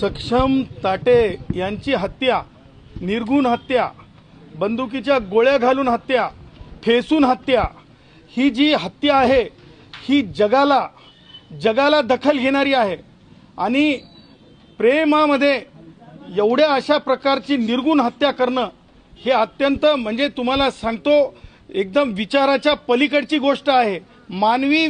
सक्षम ताटे यांची हत्या निर्गुण हत्या बंदुकीच्या गोळ्या घालून हत्या फेसून हत्या ही जी हत्या आहे ही जगाला जगाला दखल घेणारी आहे. आणि प्रेमामध्ये एवढ्या अशा प्रकारची निर्गुण हत्या करणं हे अत्यंत म्हणजे तुम्हाला सांगतो एकदम विचाराच्या पलीकडची गोष्ट आहे. मानवी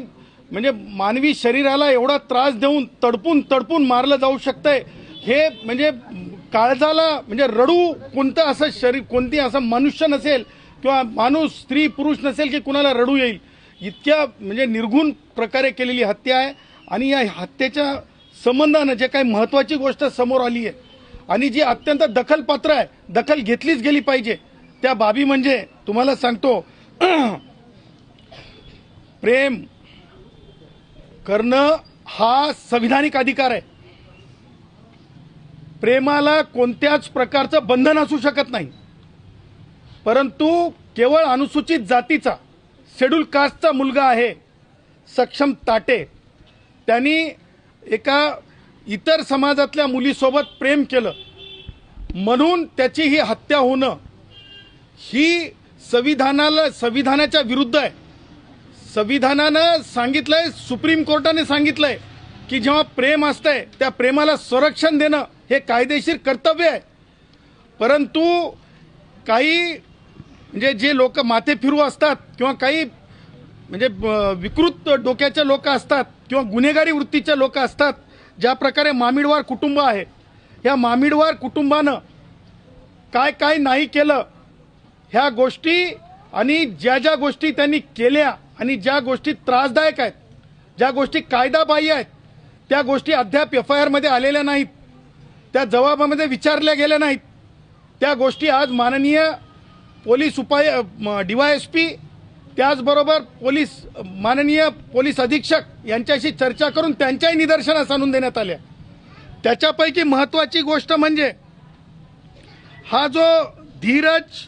म्हणजे मानवी शरीराला एवढा त्रास देऊन तडपून तडपून मारलं जाऊ शकतंय. हे म्हणजे काळजाला म्हणजे रडू कोणतं असं शरीर कोणती असं मनुष्य नसेल किंवा माणूस स्त्री पुरुष नसेल की कुणाला रडू येईल. इतक्या म्हणजे निर्गुण प्रकारे केलेली हत्या आहे. आणि या हत्येच्या संबंधानं जे काही महत्वाची गोष्ट समोर आली आहे आणि जी अत्यंत दखलपात्र आहे दखल घेतलीच गेली पाहिजे. त्या बाबी म्हणजे तुम्हाला सांगतो प्रेम करणं हा संविधानिक अधिकार आहे. प्रेमाला कोणत्याच प्रकारचं बंधन असू शकत नाही. परंतु केवळ अनुसूचित जातीचा शेड्यूल कास्टचा मुलगा आहे सक्षम ताटे. त्यांनी एका इतर समाजातल्या मुलीसोबत प्रेम केलं. म्हणून त्याची ही हत्या होणं ही संविधानाला संविधानाच्या विरुद्ध आहे. संविधानानं सांगितलंय सुप्रीम कोर्टाने सांगितलंय की जेव्हा प्रेम असतंय त्या प्रेमाला संरक्षण देणं हे कायदेशीर कर्तव्य आहे. परंतु काही म्हणजे जे लोक माथे फिरू असतात किंवा काही म्हणजे ब- विकृत डोक्याच्या लोक असतात किंवा गुन्हेगारी वृत्तीच्या लोक असतात ज्या प्रकारे मामिडवार कुटुंब आहे या मामिडवार कुटुंबानं काय काय नाही केलं ह्या गोष्टी आणि ज्या ज्या गोष्टी त्यांनी केल्या आणि ज्या गोष्टी त्रासदायक आहेत ज्या गोष्टी कायदाबाह्य आहेत त्या गोष्टी अद्याप एफ आय आरमध्ये आलेल्या नाहीत त्या जबाबामध्ये विचारल्या गेल्या नाहीत त्या गोष्टी आज माननीय पोलीस उपाय डीवायएसपी त्याचबरोबर पोलीस माननीय पोलीस अधीक्षक यांच्याशी चर्चा करून त्यांच्याही निदर्शनास आणून देण्यात आल्या. त्याच्यापैकी महत्वाची गोष्ट म्हणजे हा जो धीरज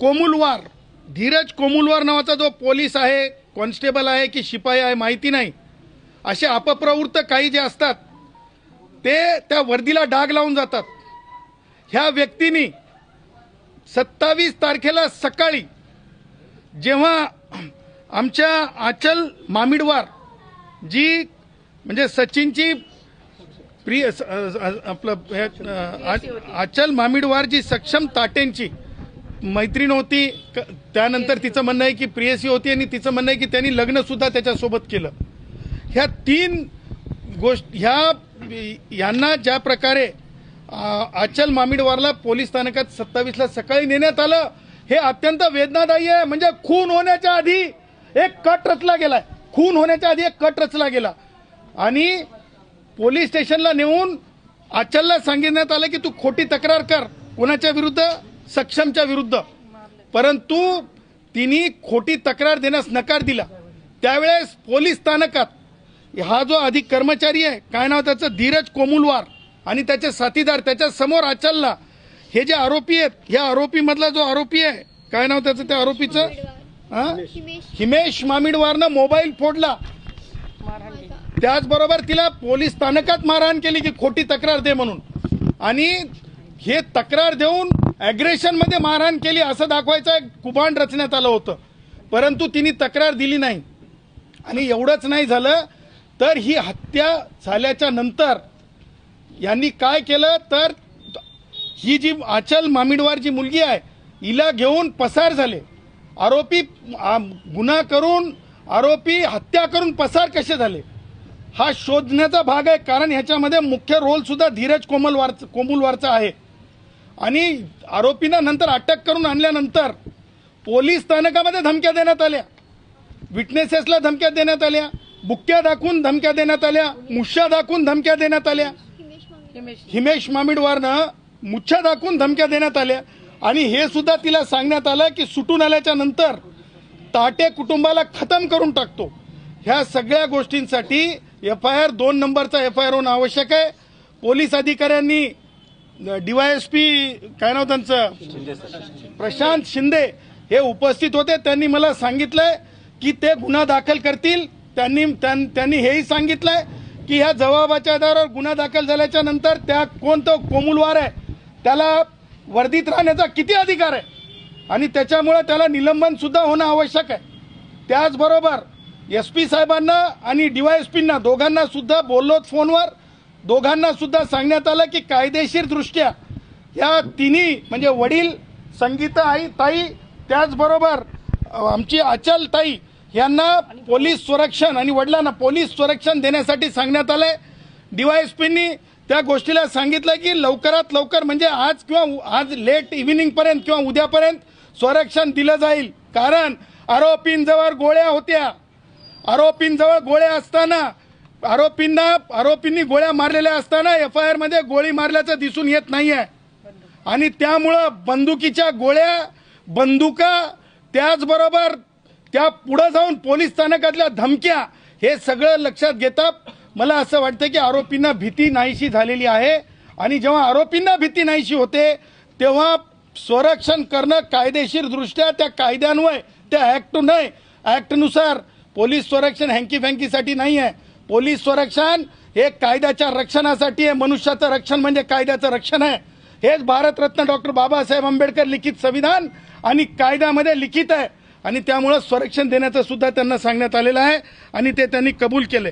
कोमुलवार धीरज कोमुलवार नावाचा जो पोलीस आहे कॉन्स्टेबल आहे की शिपाई आहे माहिती नाही. असे अपप्रवृत्त काही जे असतात ते त्या वर्दीला डाग लावून जातात. ह्या व्यक्तीनी सत्तावीस तारखेला सकाळी जेव्हा आमच्या आचल मामिडवार जी म्हणजे सचिनची प्रिय आपलं आचल मामिडवार जी सक्षम ताटेंची मैत्रीण होती क- त्यानंतर तिचं म्हणणं आहे की प्रियसी होती आणि तिचं म्हणणं आहे की त्यांनी लग्न सुद्धा त्याच्यासोबत केलं. ह्या तीन गोष्ट ह्या यांना ज्या प्रकारे अचल आचल मामिडवारला पोलीस स्थानकात सत्तावीसला सकाळी नेण्यात आलं हे अत्यंत वेदनादायी आहे. म्हणजे खून होण्याच्या आधी एक कट रचला गेलाय. खून होण्याच्या आधी एक कट रचला गेला. आणि पोलीस स्टेशनला नेऊन आचलला सांगितण्यात आलं की तू खोटी तक्रार कर. कोणाच्या विरुद्ध? सक्षमच्या विरुद्ध. परंतु तिने खोटी तक्रार देण्यास नकार दिला. त्यावेळेस पोलीस स्थानकात हा जो अधिक कर्मचारी आहे काय नाव त्याचं? धीरज कोमुलवार आणि त्याचे साथीदार त्याच्यासमोर आचलला. हे जे आरोपी आहेत या आरोपी मधला जो आरोपी आहे काय नाव त्याचं त्या आरोपीचं? हा? हिमेश मामिडवारनं मोबाईल फोडला. त्याचबरोबर तिला पोलीस स्थानकात मारहाण केली की खोटी तक्रार दे म्हणून. आणि हे तक्रार देऊन अग्रेशनमध्ये मारहाण केली असं दाखवायचं एक कुभांड रचण्यात आलं होतं. परंतु तिने तक्रार दिली नाही. आणि एवढंच नाही झालं तर ही हत्या झाल्याच्यानंतर यांनी काय केलं? तर ही जी आचल मामिडवार जी मुलगी आहे हिला घेऊन पसार झाले. आरोपी गुन्हा करून आरोपी हत्या करून पसार कसे झाले? हा शोधण्याचा भाग आहे कारण ह्याच्यामध्ये मुख्य रोल सुद्धा धीरज कोमलवार कोमुलवारचा आहे. आणि आरोपींना नंतर अटक करून आणल्यानंतर पोलीस स्थानकामध्ये धमक्या देण्यात आल्या. विटनेसेसला धमक्या देण्यात आल्या. बुक्क्या दाखवून धमक्या देण्यात आल्या. मुश्या दाखवून धमक्या देण्यात आल्या. हिमेश मामिडवारनं मुच्छा दाखवून धमक्या देण्यात आल्या. आणि हे सुद्धा तिला सांगण्यात आलं की सुटून आल्याच्यानंतर ताटे कुटुंबाला खतम करून टाकतो. ह्या सगळ्या गोष्टींसाठी एफ आय आर दोन नंबरचा एफ आय आर होणं आवश्यक आहे. पोलीस अधिकाऱ्यांनी डीवायएसपी काय नाव त्यांचं? प्रशांत शिंदे हे उपस्थित होते. त्यांनी मला सांगितलंय की ते गुन्हा दाखल करतील. त्यांनी त्यां- त्यांनी हेही सांगितलंय की ह्या जबाबाच्या आधारावर गुन्हा दाखल झाल्याच्यानंतर त्या कोण तो कोमुलवार आहे त्याला वर्दीत राहण्याचा किती अधिकार आहे? आणि त्याच्यामुळे त्याला निलंबन सुद्धा होणं आवश्यक आहे. त्याचबरोबर एस पी साहेबांना आणि डीवायएसपींना दोघांना सुद्धा बोललो फोनवर. दोघांना सुद्धा सांगण्यात आलं की कायदेशीर दृष्ट्या या तिन्ही म्हणजे वडील संगीता आई ताई त्याचबरोबर आमची अचल ताई यांना पोलीस संरक्षण आणि वडिलांना पोलीस संरक्षण देण्यासाठी सांगण्यात आलंय. डीवायएसपींनी त्या गोष्टीला सांगितलं की लवकरात लवकर म्हणजे आज किंवा आज लेट इव्हिनिंगपर्यंत किंवा उद्यापर्यंत संरक्षण दिलं जाईल. कारण आरोपींजवळ गोळ्या होत्या. आरोपींजवळ गोळ्या असताना आरोपींना आरोपींनी गोळ्या मारलेल्या असताना एफ आय आरमध्ये गोळी मारल्याचं दिसून येत नाही आहे आणि त्यामुळं बंदुकीच्या गोळ्या बंदुका त्याचबरोबर त्या पुढं जाऊन पोलीस स्थानकातल्या धमक्या हे सगळं लक्षात घेता मला असं वाटतं की आरोपींना भीती नाहीशी झालेली आहे. आणि जेव्हा आरोपींना भीती नाहीशी होते तेव्हा संरक्षण करणं कायदेशीरदृष्ट्या त्या कायद्यान्वय त्या ॲक्ट नाही. ॲक्टनुसार पोलीस संरक्षण हँकी फँकीसाठी नाही आहे पोलीस संरक्षण हे कायद्याच्या रक्षणासाठी आहे. मनुष्याचं रक्षण म्हणजे कायद्याचं रक्षण आहे. हेच भारतरत्न डॉक्टर बाबासाहेब आंबेडकर लिखित संविधान आणि कायद्यामध्ये लिखित आहे. आणि त्यामुळं संरक्षण देण्याचं सुद्धा त्यांना सांगण्यात आलेलं आहे. आणि ते त्यांनी कबूल केले